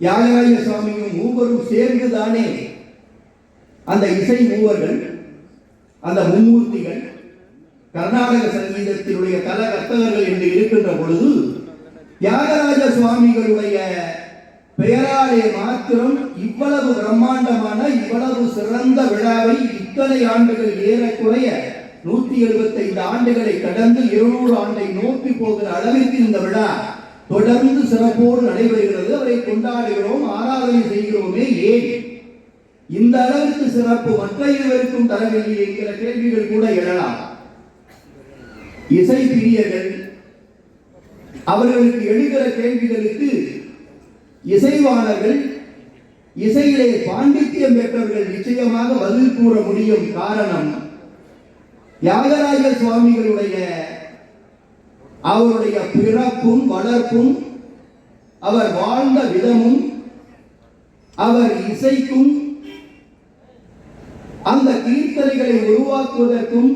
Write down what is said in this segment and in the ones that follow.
தியாகராய சுவாமியும் மூவரும் சேர்ந்துதானே? அந்த இசை மூவர்கள் அந்த மும்மூர்த்திகள் கர்நாடக சங்கீதத்தினுடைய தல கர்த்தகர்கள் என்று இருக்கின்ற பொழுது தியாகராஜ சுவாமிகளுடைய பெயராலே மாத்திரம் இவ்வளவு பிரம்மாண்டமான இவ்வளவு சிறந்த விழாவை இத்தனை ஆண்டுகள் ஏறக்குறைய நூத்தி எழுபத்தைந்து ஆண்டுகளை கடந்து இருநூறு ஆண்டை நோக்கி போகிற அளவிற்கு இந்த விழா. தொடர்ந்து சிறப்போடு நடைபெறுகிறது. அவரை கொண்டாடுகிறோம் ஆராதனை செய்கிறோமே ஏன்? இந்த அளவிற்கு சிறப்பு மற்ற இருவருக்கும் தரவில்லை என்கிற கேள்விகள் கூட எழலாம். இசை பிரியர்கள் அவர்களுக்கு எழுகிற கேள்விகளுக்கு இசைவாளர்கள் இசையிலே பாண்டித்யம் பெற்றவர்கள் நிச்சயமாக பதில் கூற முடியும் காரணம் தியாகராஜ சுவாமிகளுடைய அவருடைய பிறப்பும் வளர்ப்பும் அவர் வாழ்ந்த விதமும் அவர் இசைக்கும் அந்த கீர்த்தனைகளை உருவாக்குவதற்கும்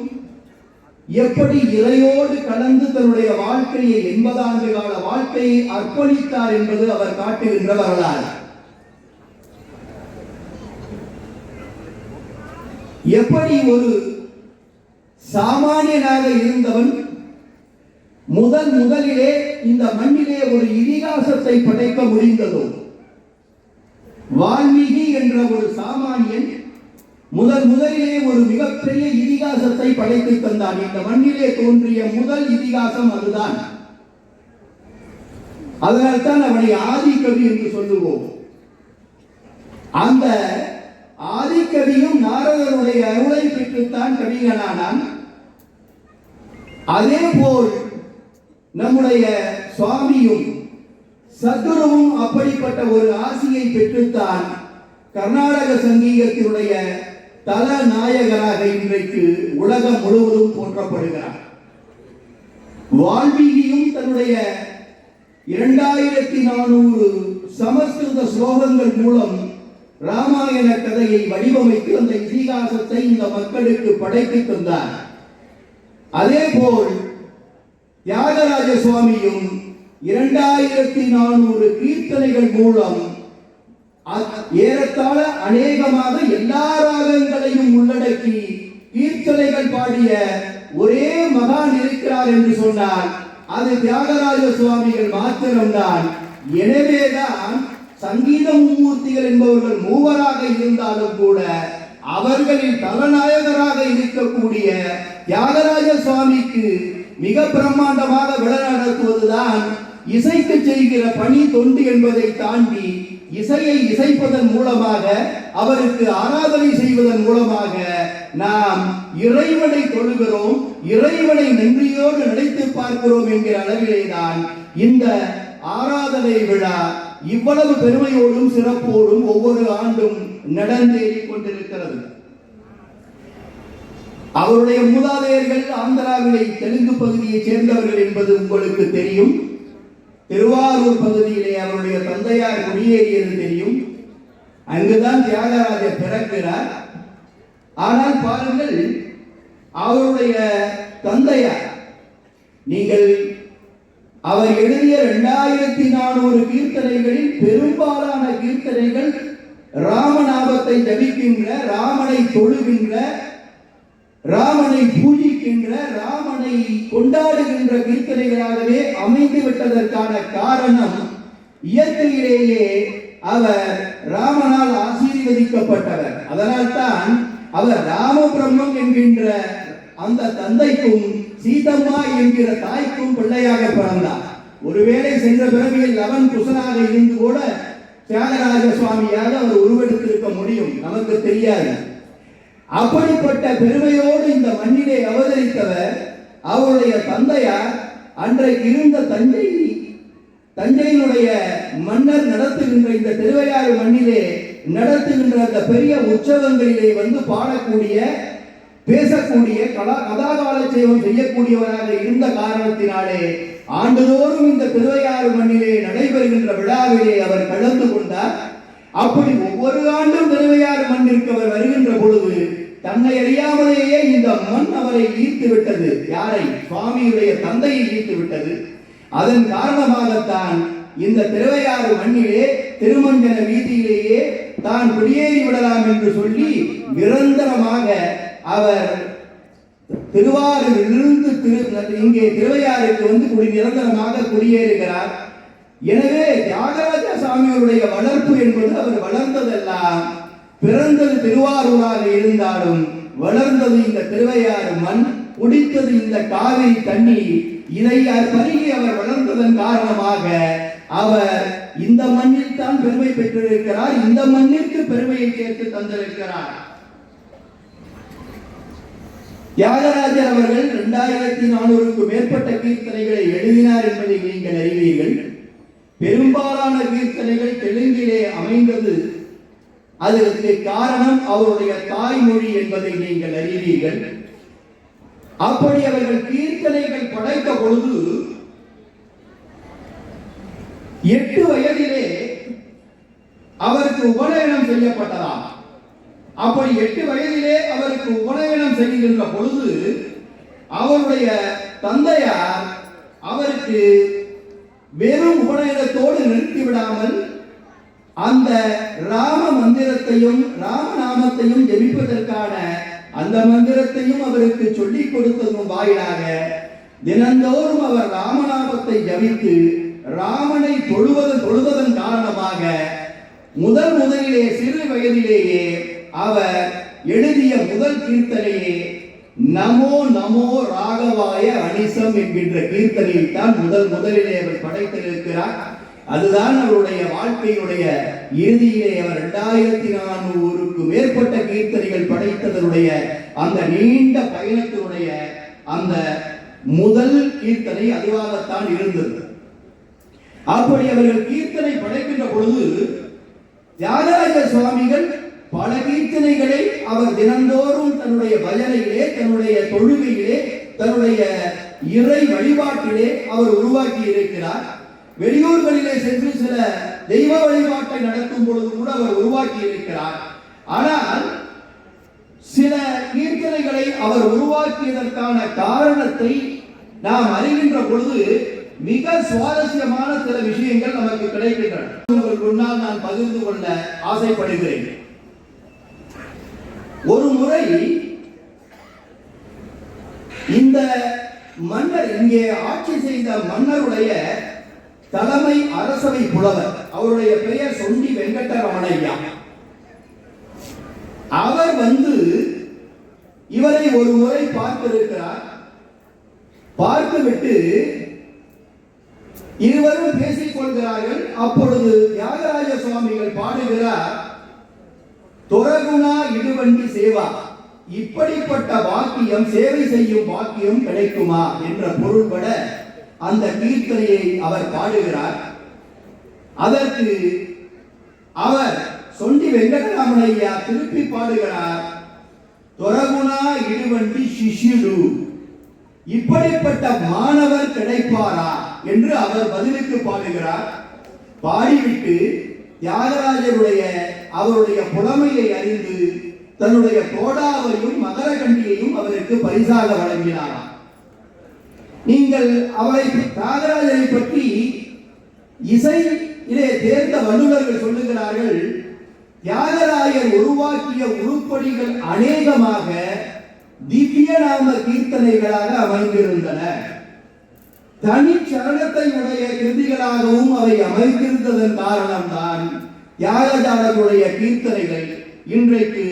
எப்படி இறையோடு கலந்து தன்னுடைய வாழ்க்கையை எண்பது ஆண்டு கால வாழ்க்கையை அர்ப்பணித்தார் என்பது அவர் காட்டுகின்ற வரலாறு. எப்படி ஒரு சாமானியனாக இருந்தவன் முதல் முதலிலே இந்த மண்ணிலே ஒரு இதிகாசத்தை படைக்க முடிந்ததோ? வால்மீகி என்ற ஒரு சாமானியன் முதல் முதலிலே ஒரு மிகப்பெரிய இதிகாசத்தை படைத்து தந்தான். இந்த மண்ணிலே தோன்றிய முதல் இதிகாசம் அதுதான். அதனால்தான் அவனை ஆதிக்கவி என்று சொல்லுவோம். அந்த ஆதிக்கவியும் நாரதனுடைய அருளை பெற்றுத்தான் கவிஞனானான். அதே போல் நம்முடைய சுவாமியும் சத்குருவும் அப்படிப்பட்ட ஒரு ஆசியை பெற்றுத்தான் கர்நாடக சங்கீதத்தினுடைய தல நாயகராக இன்றைக்கு உலகம் முழுவதும் போற்றப்படுகிறார். வால்மீகியும் தன்னுடைய இரண்டாயிரத்தி நானூறு சமஸ்கிருத ஸ்லோகங்கள் மூலம் ராமாயண கதையை வடிவமைத்து அந்த இதிகாசத்தை இந்த மக்களுக்கு படைத்து தந்தார். அதே போல் தியாகராஜ சுவாமியும் இரண்டாயிரத்தி நானூறு கீர்த்தனைகள் மூலம் ஏறத்தாழ அநேகமாக எல்லா ராகங்களையும் உள்ளடக்கி கீர்த்தனைகள் பாடிய ஒரே மகான் இருக்கிறார் என்று சொன்னார் அது தியாகராஜ சுவாமிகள் மாத்திரம்தான் எனவேதான் சங்கீத மும்மூர்த்திகள் என்பவர்கள் மூவராக இருந்தாலும் கூட அவர்களின் தலநாயகராக இருக்கக்கூடிய தியாகராஜ சுவாமிக்கு மிக பிரம்மாண்டமாக விழா நடத்துவதுதான் இசைக்கு செய்கிற பணி தொண்டு என்பதை தாண்டி இசையை இசைப்பதன் மூலமாக அவருக்கு ஆராதனை செய்வதன் மூலமாக நாம் இறைவனை தொழுகிறோம் இறைவனை நன்றியோடு நினைத்து பார்க்கிறோம் என்கிற அளவிலே தான் இந்த ஆராதனை விழா இவ்வளவு பெருமையோடும் சிறப்போடும் ஒவ்வொரு ஆண்டும் நடந்தேறி கொண்டிருக்கிறது. அவருடைய மூதாதையர்கள் ஆந்திராவிலே தெலுங்கு பகுதியைச் சேர்ந்தவர்கள் என்பது உங்களுக்கு தெரியும். திருவாரூர் பகுதியிலே அவருடைய தந்தையார் குடியேறியது தெரியும். அங்குதான் தியாகராஜர் பிறக்கிறார். ஆனால் பாருங்கள் அவருடைய தந்தையார் நீங்கள் அவர் எழுதிய இரண்டாயிரத்தி நானூறு கீர்த்தனைகளில் பெரும்பாலான கீர்த்தனைகள் ராமநாபத்தை ஜபிக்கின்ற ராமனை தொழுகின்ற ராமனை பூஜிக்கின்ற ராமனை கொண்டாடுகின்ற கீர்த்தனைகளாகவே அமைந்து விட்டதற்கான காரணம் இயற்கையிலேயே அவர் ராமனால் ஆசீர்வதிக்கப்பட்டவர். அதனால்தான் அவர் ராம பிரம்மம் என்கின்ற அந்த தந்தைக்கும் சீதம்மா என்கிற தாய்க்கும் பிள்ளையாக பிறந்தார். ஒருவேளை சென்ற பிறவியில் லவன் குசனாக இருந்து கூட தியாகராஜ சுவாமியாக அவர் உருவெடுத்திருக்க முடியும். நமக்கு தெரியாது. அப்படிப்பட்ட பெருமையோடு இந்த மண்ணிலே அவதரித்தவர் அவருடைய தந்தையார் அன்றைக்கு இருந்த தஞ்சை தஞ்சையினுடைய மன்னர் நடத்துகின்ற இந்த திருவையாறு மண்ணிலே நடத்துகின்ற அந்த பெரிய உற்சவங்களிலே வந்து பாடக்கூடிய பேசக்கூடிய கலா செய்வம் செய்யக்கூடியவராக இருந்த காரணத்தினாலே ஆண்டுதோறும் இந்த திருவையாறு மண்ணிலே நடைபெறுகின்ற விழாவிலே அவர் கலந்து கொண்டார். அப்படி ஒவ்வொரு ஆண்டும் திருவையாறு மண்ணிற்கு அவர் வருகின்ற பொழுது தன்னை அறியாமலேயே இந்த மண் அவரை ஈர்த்து விட்டது யாரை? சுவாமியுடைய தந்தையை ஈர்த்து விட்டது அதன் காரணமாகத்தான் இந்த திருவையாறு மண்ணிலே திருமஞ்சன வீதியிலேயே தான் குடியேறி விடலாம் என்று சொல்லி நிரந்தரமாக அவர் திருவாரூரிலிருந்து திரு இங்கே திருவையாறுக்கு வந்து குடி நிரந்தரமாக குடியேறுகிறார். எனவே தியாகராஜ சாமியுடைய வளர்ப்பு என்பது அவர் வளர்ந்ததெல்லாம் பிறந்தது திருவாரூராக இருந்தாலும் வளர்ந்தது இந்த திருவையாறு மண் குடித்தது இந்த காவிரி தண்ணீர். இதை பருகி அவர் வளர்ந்ததன் காரணமாக அவர் இந்த மண்ணில் தான் பெருமை பெற்றிருக்கிறார். இந்த மண்ணிற்கு பெருமையை சேர்த்து தந்திருக்கிறார். தியாகராஜர் அவர்கள் இரண்டாயிரத்தி நானூறுக்கு மேற்பட்ட கீர்த்தனைகளை எழுதினார் என்பதை நீங்கள் அறிவீர்கள். பெரும்பாலான கீர்த்தனைகள் தெலுங்கிலே அமைந்தது அதற்கு காரணம் அவருடைய தாய்மொழி என்பதை நீங்கள் அறிவீர்கள். அப்படி அவர்கள் கீர்த்தனைகள் படைத்த பொழுது எட்டு வயதிலே அவருக்கு உபநயனம் செய்யப்பட்டதாம். அப்படி எட்டு வயதிலே அவருக்கு உபநயனம் செய்கின்ற பொழுது அவருடைய தந்தையார் அவருக்கு வெறும் உபநயனத்தோடு நிறுத்தி விடாமல் அந்த ராம மந்திரத்தையும் ராமநாமத்தையும் ஜெபிப்பதற்கான அந்த மந்திரத்தையும் அவருக்கு சொல்லிக் கொடுத்ததும் வாயிலாக தினந்தோறும் அவர் ராமநாமத்தை ஜபித்து ராமனை தொழுவது தொழுவதன் காரணமாக முதல் முதலிலே சிறு வயதிலேயே அவர் எழுதிய முதல் கீர்த்தனையே நமோ நமோ ராகவாய அனிசம் என்கின்ற கீர்த்தனையை தான் முதல் முதலிலே அவர் படைத்திருக்கிறார். அதுதான் அவருடைய வாழ்க்கையினுடைய இறுதியிலே அவர் இரண்டாயிரத்தி நானூறுக்கு மேற்பட்ட கீர்த்தனைகள் படைத்ததனுடைய அந்த நீண்ட பயணத்தினுடைய அந்த முதல் கீர்த்தனை அதுவாகத்தான் இருந்தது. அப்படி அவர்கள் கீர்த்தனை படைக்கின்ற பொழுது தியாகராஜ சுவாமிகள் பல கீர்த்தனைகளை அவர் தினந்தோறும் தன்னுடைய பஜனையிலே தன்னுடைய தொழுகையிலே தன்னுடைய இறை வழிபாட்டிலே அவர் உருவாக்கி இருக்கிறார் வெளியூர்களிலே சென்று சில தெய்வ வழிபாட்டை நடத்தும் பொழுது கூட அவர் உருவாக்கி இருக்கிறார். ஆனால் சில கீர்த்தனைகளை அவர் உருவாக்கியதற்கான காரணத்தை நாம் அறிகின்ற பொழுது மிக சுவாரஸ்யமான சில விஷயங்கள் நமக்கு கிடைக்கின்றன. உங்கள் முன்னால் நான் பகிர்ந்து கொள்ள ஆசைப்படுகிறேன். ஒரு முறை இந்த மன்னர் இங்கே ஆட்சி செய்த மன்னருடைய தலைமை அரசவை புலவர். அவருடைய பெயர் சொண்டி வெங்கடரமணையா அவர் வந்து இவரை ஒரு முறை பார்த்திருக்கிறார். பார்த்துவிட்டு இருவரும் பேசிக் கொள்கிறார்கள். அப்பொழுது தியாகராஜ சுவாமிகள் பாடுகிறார் துறகுணா இடுவண்டி சேவா இப்படிப்பட்ட பாக்கியம் சேவை செய்யும் பாக்கியம் கிடைக்குமா? என்ற பொருள்பட அந்த கீர்த்தனையை அவர் பாடுகிறார். அதற்கு அவர் சொண்டி வெங்கடராமனையா திருப்பி பாடுகிறார். தொரகுணா இடுவண்டி சிஷ்யுடு இப்படிப்பட்ட மாணவர் கிடைப்பாரா? என்று அவர் பதிலுக்கு பாடுகிறார். பாடிவிட்டு தியாகராஜருடைய அவருடைய புலமையை அறிந்து தன்னுடைய கோடாவையும் மகரகண்டியையும் அவருக்கு பரிசாக வழங்கினாராம். நீங்கள் அவரை தியாகராஜரை பற்றி இசையிலே தேர்ந்த வல்லுநர்கள் சொல்லுகிறார்கள் தியாகராயர் உருவாக்கிய உருப்படிகள் அநேகமாக திவ்ய நாம கீர்த்தனைகளாக அமைந்திருந்தன. தனி சரணத்தை உடைய கிருதிகளாகவும் அவை அமைந்திருந்ததன் காரணம்தான் தியாகராஜருடைய கீர்த்தனைகள் இன்றைக்கு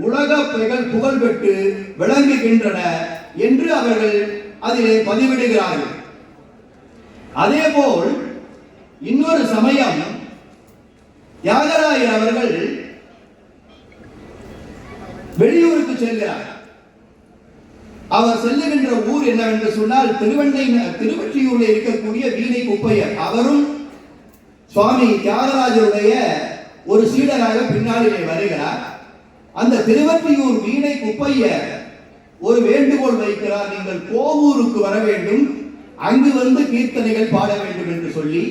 உலக புகழ் புகழ் பெற்று விளங்குகின்றன என்று அவர்கள் அதிலே பதிவிடுகிறார்கள். அதே போல் இன்னொரு சமயம் தியாகராயர் அவர்கள் வெளியூருக்கு செல்கிறார். அவர் செல்லுகின்ற ஊர் என்னவென்று சொன்னால் திருவண்டை திருவற்றியூரில் இருக்கக்கூடிய வீணை குப்பையர். அவரும் சுவாமி தியாகராஜருடைய ஒரு சீடராக பின்னாளிலே வருகிறார். அந்த திருவற்றியூர் வீணை குப்பையர் ஒரு வேண்டுகோள் வைக்கிறார் நீங்கள் கோவூருக்கு வர வேண்டும் அங்கு வந்து கீர்த்தனைகள் பாட வேண்டும் என்று சொல்லி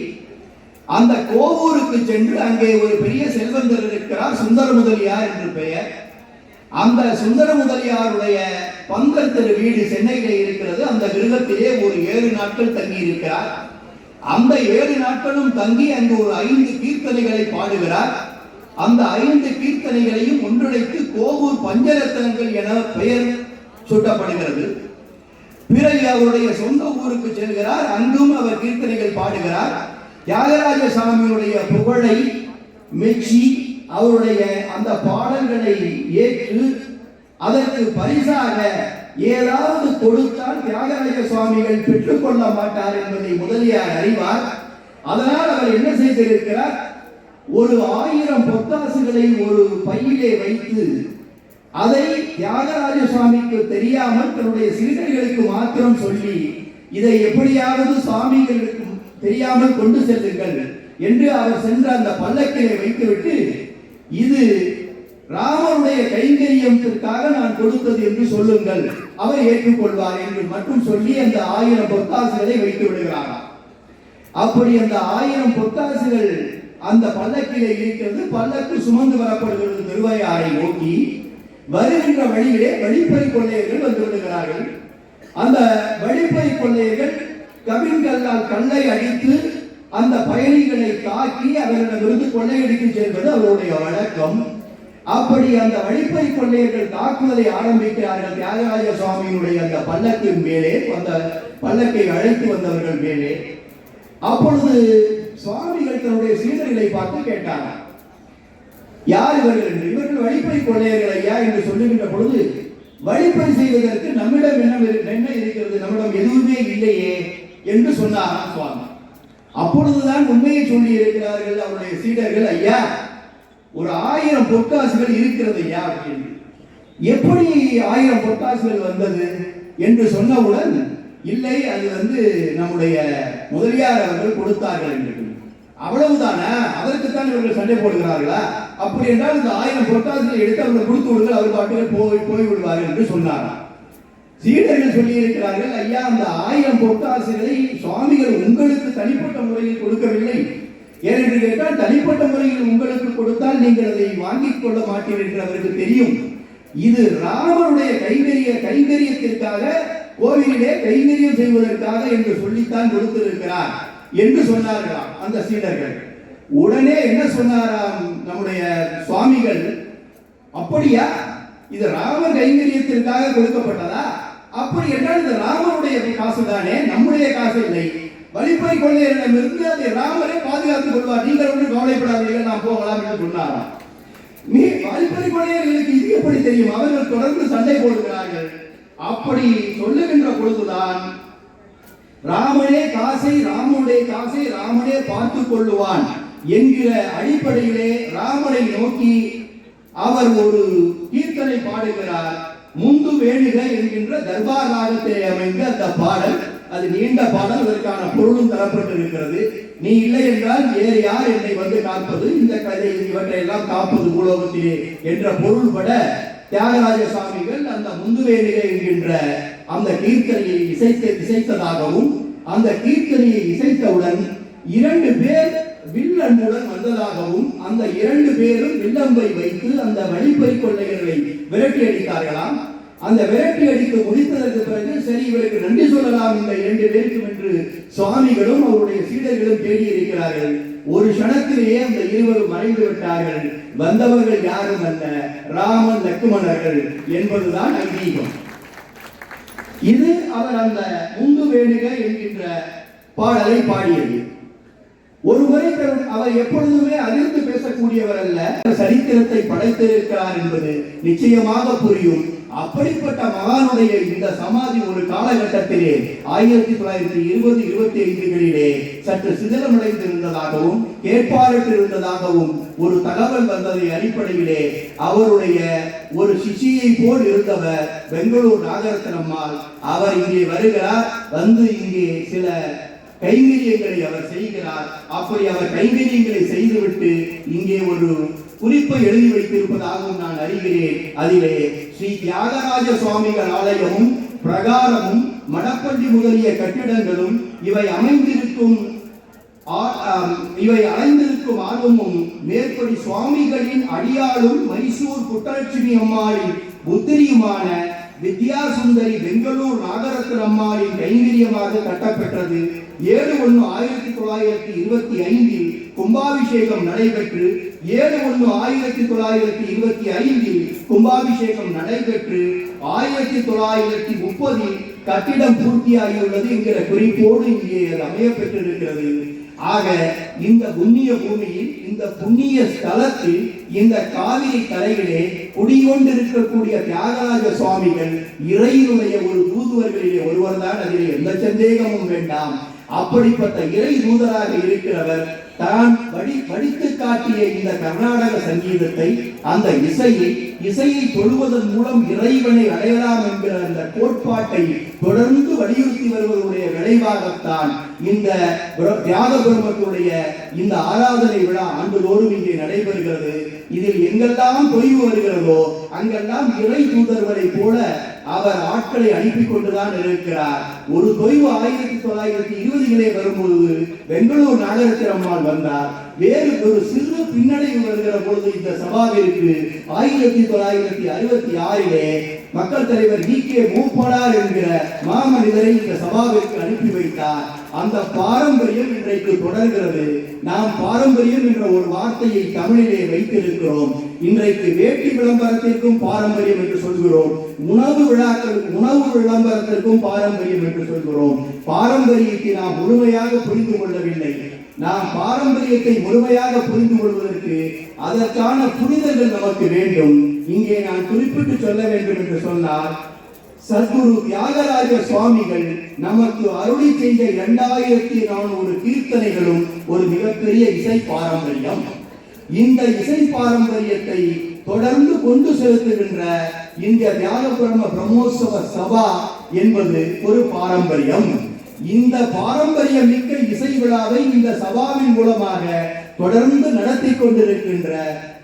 அந்த கோவூருக்கு சென்று அங்கே ஒரு பெரிய செல்வந்தர் இருக்கிறார் சுந்தர முதலியார் என்று பெயர். அந்த சுந்தர முதலியாருடைய பங்கல் திரு வீடு சென்னையிலே இருக்கிறது. அந்த கிரகத்திலே ஒரு ஏழு நாட்கள் தங்கி இருக்கிறார். அந்த ஏழு நாட்களும் தங்கி அங்கு ஒரு ஐந்து கீர்த்தனைகளை பாடுகிறார். அந்த ஐந்து கீர்த்தனைகளையும் ஒன்றிணைத்து கோவூர் பஞ்சரத்னங்கள் என பெயர் சூட்டப்படுகிறது. பிறகு அவருடைய சொந்த ஊருக்கு செல்கிறார். அங்கும் அவர் கீர்த்தனைகள் பாடுகிறார். தியாகராஜ சாமியுடைய புகழை மெச்சி அவருடைய அந்த பாடல்களை ஏற்று அதற்கு பரிசாக ஏதாவது கொடுத்தால் தியாகராஜ சுவாமிகள் பெற்றுக்கொள்ள மாட்டார் என்பதை முதலியார் அறிவார். அதனால் அவர் என்ன செய்திருக்கிறார்? ஒரு ஆயிரம் பொத்தாசுகளை ஒரு பையிலே வைத்து அதை தியாகராஜ சுவாமிக்கு தெரியாமல் தன்னுடைய சிறுகைகளுக்கு மாத்திரம் சொல்லி இதை எப்படியாவது சுவாமிகளுக்கு தெரியாமல் கொண்டு செல்லுங்கள் என்று அவர் சென்ற அந்த பல்லக்கிலே வைத்துவிட்டு இது ராமனுடைய கைங்கரியத்திற்காக நான் கொடுத்தது என்று சொல்லுங்கள் அவர் ஏற்றுக்கொள்வார் என்று மட்டும் சொல்லி அந்த ஆயிரம் பொத்தாசுகளை வைத்து விடுகிறாராம். அப்படி அந்த ஆயிரம் பொத்தாசுகள் அந்த பல்லக்கிலே இருக்கிறது. பல்லக்கு சுமந்து வரப்படுகிறது. திருவையாறை நோக்கி வருகின்ற வழியிலே வழிப்பறி கொள்ளையர்கள் வந்து அந்த வழிப்பறி கொள்ளையர்கள் கவின்கல்லால் கல்லை அடித்து அந்த பயணிகளை தாக்கி அவர்களிடமிருந்து கொள்ளையடித்து செல்வது அவருடைய வழக்கம். அப்படி அந்த வழிப்பறி கொள்ளையர்கள் தாக்குவதை ஆரம்பிக்கிறார்கள். தியாகராஜ சுவாமியினுடைய அந்த பல்லக்கின் மேலே அந்த பல்லக்கை அழைத்து வந்தவர்கள் மேலே. அப்பொழுது சுவாமிகள் தன்னுடைய சீடர்களை பார்த்து கேட்டாங்க யார் இவர்கள்? என்று. இவர்கள் வழி கொள்ளையர்கள் ஐயா என்று சொல்லுகின்ற பொழுது வழிப்பறி செய்வதற்கு நம்மிடம் என்ன என்ன இருக்கிறது? நம்மிடம் எதுவுமே இல்லையே என்று சொன்னாராம் சுவாமி. அப்பொழுதுதான் உண்மையை சொல்லி இருக்கிறார்கள் அவருடைய சீடர்கள் ஐயா ஒரு ஆயிரம் பொற்காசுகள் இருக்கிறது ஐயா அப்படின்னு. எப்படி ஆயிரம் பொற்காசுகள் வந்தது? என்று சொன்னவுடன் இல்லை அது வந்து நம்முடைய முதலியார் அவர்கள் கொடுத்தார்கள் என்று. அவ்வளவுதானா? அதற்குத்தான் இவர்கள் சண்டை போடுகிறார்களா? அப்படி என்றால் இந்த ஆயிரம் பொற்காசுகளை எடுத்து அவர்கள் கொடுத்து விடுங்கள் அவர் பாட்டுகள் போய் போய் விடுவார்கள் என்று சொன்னாராம். சீடர்கள் சொல்லி இருக்கிறார்கள் ஐயா அந்த ஆயிரம் பொட்டாசுகளை சுவாமிகள் உங்களுக்கு தனிப்பட்ட முறையில் கொடுக்கவில்லை. ஏனென்று கேட்டால் தனிப்பட்ட முறையில் உங்களுக்கு கொடுத்தால் நீங்கள் அதை வாங்கிக் கொள்ள மாட்டீர்கள் என்று அவருக்கு தெரியும். இது ராமனுடைய கைங்கரிய கைங்கரியத்திற்காக கோவிலே கைங்கரியம் செய்வதற்காக என்று சொல்லித்தான் கொடுத்திருக்கிறார். என்று சொன்னார்களாம் அந்த சீடர்கள். உடனே என்ன சொன்னாராம் நம்முடைய சுவாமிகள்? அப்படியா? இது ராம கைங்கரியத்திற்காக கொடுக்கப்பட்டதா? அப்படி என்றால் இது ராமனுடைய காசு தானே? நம்முடைய காசு இல்லை. வழிப்பறி கொள்ளையரிடமிருந்து அதை ராமரே பாதுகாத்துக் கொள்வார். நீங்கள் ஒன்றும் கவலைப்படாதீர்கள் நாம் போகலாம் என்று சொன்னாராம். நீ வழிப்பறை கொள்ளையர்களுக்கு இது எப்படி தெரியும்? அவர்கள் தொடர்ந்து சண்டை போடுகிறார்கள். அப்படி சொல்லுகின்ற பொழுதுதான் ராமனே காசை ராமனுடைய காசை ராமனே பார்த்து கொள்ளுவான் என்கிற அடிப்படையிலே ராமனை நோக்கி அவர் ஒரு கீர்த்தனை பாடுகிறார். முந்து வேணுக என்கின்ற தர்பார் ராகத்திலே அமைந்த அந்த பாடல் அது நீண்ட பாடல் அதற்கான பொருளும் தரப்பட்டிருக்கிறது. நீ இல்லை என்றால் வேறு யார் என்னை வந்து காப்பது? இந்த கதை இவற்றை எல்லாம் காப்பது பூலோகத்திலே என்ற பொருள்பட தியாகராஜ சுவாமிகள் அந்த முந்துவேணிகை என்கின்ற அந்த கீர்த்தனையை இசைத்து இசைத்ததாகவும் அந்த கீர்த்தனையை இசைத்தவுடன் இரண்டு பேர் வில்லம்புடன் வந்ததாகவும் அந்த இரண்டு பேரும் வில்லம்பை வைத்து அந்த வழிப்பறி கொள்ளையர்களை விரட்டி அடித்தார்களாம். அந்த விரட்டி அடித்து முடித்ததற்கு பிறகு சரி இவருக்கு நன்றி சொல்லலாம் இந்த இரண்டு பேருக்கும் என்று சுவாமிகளும் அவருடைய சீடர்களும் தேடி இருக்கிறார்கள் ஒரு க்ஷணத்திலேயே அந்த இருவரும் மறைந்து விட்டார்கள். வந்தவர்கள் யாரும் அல்ல ராமன் லக்குமணர்கள் என்பதுதான் ஐதீகம். இது அவர் அந்த முந்து வேணுக என்கின்ற பாடலை பாடியது. ஒரு முறை அவர் எப்பொழுதுமே அதிர்ந்து பேசக்கூடியவர் அல்ல சரித்திரத்தை படைத்திருக்கிறார் என்பது நிச்சயமாக புரியும். அப்படிப்பட்ட மகானுடைய இந்த சமாதி ஒரு காலகட்டத்திலே ஆயிரத்தி தொள்ளாயிரத்தி இருபது இருபத்தி ஐந்துகளிலே சற்று சிதிலமடைந்திருந்ததாகவும் கேட்பாரற்று இருந்ததாகவும் ஒரு தகவல் வந்ததை அடிப்படையிலே அவருடைய ஒரு சிஷியை போல் இருந்தவர் பெங்களூர் நாகரத்னம்மாள். அவர் இங்கே வருகிறார் வந்து இங்கே சில கைங்கரியங்களை அவர் செய்கிறார். அப்படி அவர் கைங்கரியங்களை செய்துவிட்டு இங்கே ஒரு குறிப்பை எழுதி வைத்திருப்பதாகவும் நான் அறிகிறேன். அதிலே ஸ்ரீ தியாகராஜ சுவாமிகள் ஆலயமும் பிரகாரமும் மடப்பள்ளி முதலிய கட்டிடங்களும் இவை அமைந்திருக்கும் ஆ- இவை அடைந்திருக்கும் ஆர்வமும் மேற்படி சுவாமிகளின் அடியாளும் மைசூர் புட்டலட்சுமி அம்மாளின் புத்திரியுமான வித்யாசுந்தரி பெங்களூர் நாகரத்ன அம்மாளின் கைங்கரியமாக கட்டப்பெற்றது. ஏழு ஒன்று ஆயிரத்தி தொள்ளாயிரத்தி இருபத்தி ஐந்தில் கும்பாபிஷேகம் நடைபெற்று ஏழு ஒன்று ஆயிரத்தி தொள்ளாயிரத்தி இருபத்தி ஐந்தில் கும்பாபிஷேகம் நடைபெற்று ஆயிரத்தி தொள்ளாயிரத்தி முப்பதில் கட்டிடம் பூர்த்தியாகியுள்ளது என்கிற குறிப்போடு இங்கே அது அமையப்பெற்றிருக்கிறது. ஆக இந்த புண்ணிய பூமியில் இந்த புண்ணிய ஸ்தலத்தில் இந்த காவிரி கரையிலே குடிகொண்டிருக்கக்கூடிய தியாகராஜ சுவாமிகள் இறையினுடைய ஒரு தூதுவர்களிலே ஒருவர் தான் அதில் எந்த சந்தேகமும் வேண்டாம். அப்படிப்பட்ட இறை தூதராக இருக்கிறவர் தான் வடி படித்து காட்டிய இந்த கர்நாடக சங்கீதத்தை அந்த இசையை இசையை தொழுவதன் மூலம் இறைவனை அடையலாம் என்கிற அந்த கோட்பாட்டை தொடர்ந்து வலியுறுத்தி வருவதுடைய விளைவாகத்தான் இந்த பிர- தியாக பெருமத்துடைய இந்த ஆராதனை விழா ஆண்டுதோறும் இங்கே நடைபெறுகிறது. இதில் எங்கெல்லாம் தொய்வு வருகிறதோ அங்கெல்லாம் இறை தூதர்களை போல அவர் ஆட்களை அனுப்பி கொண்டுதான் இருக்கிறார். ஒரு தொய்வு ஆயிரத்தி தொள்ளாயிரத்தி இருபதுகளே வரும்பொழுது பெங்களூர் நாகரத்தின் அம்மாள் வந்தார். வேறு ஒரு சிறு பின்னடைவு வருகிற பொழுது இந்த சபாவிற்கு ஆயிரத்தி தொள்ளாயிரத்தி அறுபத்தி ஆறிலே மக்கள் தலைவர் டி கே மூப்பனார் என்கிற மாமனிதரை இந்த சபாவிற்கு அனுப்பி வைத்தார். அந்த பாரம்பரியம் இன்றைக்கு தொடர்கிறது. நாம் பாரம்பரியம் என்ற ஒரு வார்த்தையை தமிழிலே வைத்திருக்கிறோம். இன்றைக்கு வேட்டி விளம்பரத்திற்கும் பாரம்பரியம் என்று சொல்கிறோம். உணவு விழாக்கள் உணவு விளம்பரத்திற்கும் பாரம்பரியம் என்று சொல்கிறோம். பாரம்பரியத்தை நாம் முழுமையாக புரிந்து கொள்ளவில்லை. நாம் பாரம்பரியத்தை முழுமையாக புரிந்து கொள்வதற்கு அதற்கான புரிதல்கள் நமக்கு வேண்டும். இங்கே நான் குறிப்பிட்டு சொல்ல வேண்டும் என்று சொன்னால் சத்குரு தியாகராஜ சுவாமிகள் நமக்கு அருளி செய்த இரண்டாயிரத்தி நானூறு கீர்த்தனைகளும் ஒரு மிகப்பெரிய இசை பாரம்பரியம். இந்த இசை பாரம்பரியத்தை தொடர்ந்து கொண்டு செலுத்துகின்ற இந்த தியாகபிரம பிரம்மோற்சவ சபா என்பது ஒரு பாரம்பரியம். இந்த பாரம்பரிய மிக்க இசை விழாவை இந்த சபாவின் மூலமாக தொடர்ந்து நடத்தி கொண்டிருக்கின்ற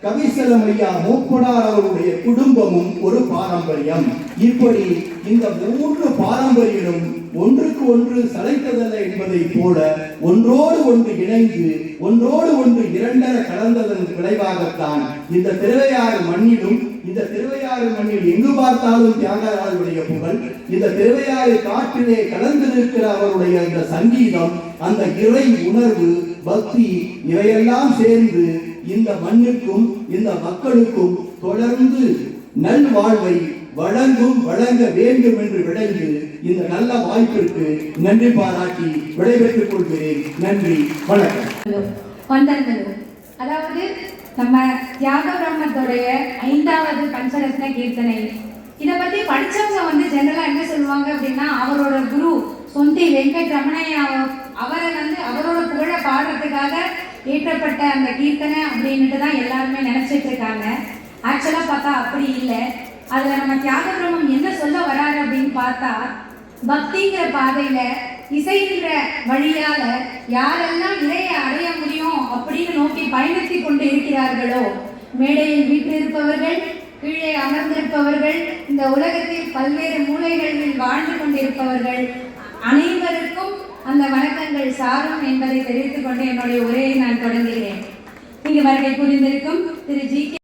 கவிசலம் ஐயா மூப்பனார் அவருடைய குடும்பமும் ஒரு பாரம்பரியம். இப்படி இந்த மூன்று பாரம்பரியமும் ஒன்றுக்கு ஒன்று சளைத்ததல்ல என்பதை போல ஒன்றோடு ஒன்று இணைந்து ஒன்றோடு ஒன்று இரண்டர கலந்ததன் விளைவாகத்தான் இந்த திருவையாறு மண்ணிலும் இந்த திருவையாறு மண்ணில் எங்கு பார்த்தாலும் தியாகராஜருடைய புகழ் இந்த திருவையாறு காற்றிலே கலந்திருக்கிற அவருடைய அந்த சங்கீதம் அந்த இறை உணர்வு பக்தி இவையெல்லாம் சேர்ந்து இந்த மண்ணுக்கும் இந்த மக்களுக்கும் தொடர்ந்து நல்வாழ்வை வழங்கும் வழங்க வேண்டும் என்று விளைந்து இந்த நல்ல வாய்ப்பிற்கு நன்றி பாராட்டி விடைபெற்றுக் கொள்கிறேன். நன்றி வணக்கம். அதாவது நம்ம தியாக பிரம்மத்துடைய ஐந்தாவது பஞ்சரத்ன கீர்த்தனை. இதை பத்தி படிச்சவங்க வந்து ஜெனரலா என்ன சொல்லுவாங்க அப்படின்னா அவரோட குரு சொந்தி வெங்கட் ரமணையா அவரை வந்து அவரோட புகழ பாடுறதுக்காக ஏற்றப்பட்ட அந்த கீர்த்தனை அப்படின்ட்டு தான் எல்லாருமே நினச்சிட்டு இருக்காங்க. ஆக்சுவலாக பார்த்தா அப்படி இல்லை. அதில் நம்ம தியாக பிரம்மம் என்ன சொல்ல வராரு அப்படின்னு பார்த்தா பக்திங்கிற பாதையில் இசைங்கிற வழியால் யாரெல்லாம் இறையை அடைய முடியும் அப்படின்னு நோக்கி பயணித்து கொண்டு இருக்கிறார்களோ மேடையில் வீற்றிருப்பவர்கள் கீழே அமர்ந்திருப்பவர்கள் இந்த உலகத்தில் பல்வேறு மூலைகளில் வாழ்ந்து கொண்டிருப்பவர்கள் அனைவருக்கும் அந்த வணக்கங்கள் சாரும் என்பதை தெரிவித்துக் கொண்டு என்னுடைய உரையை நான் தொடங்குகிறேன். இங்கு வருகை புரிந்திருக்கும் திரு ஜி கே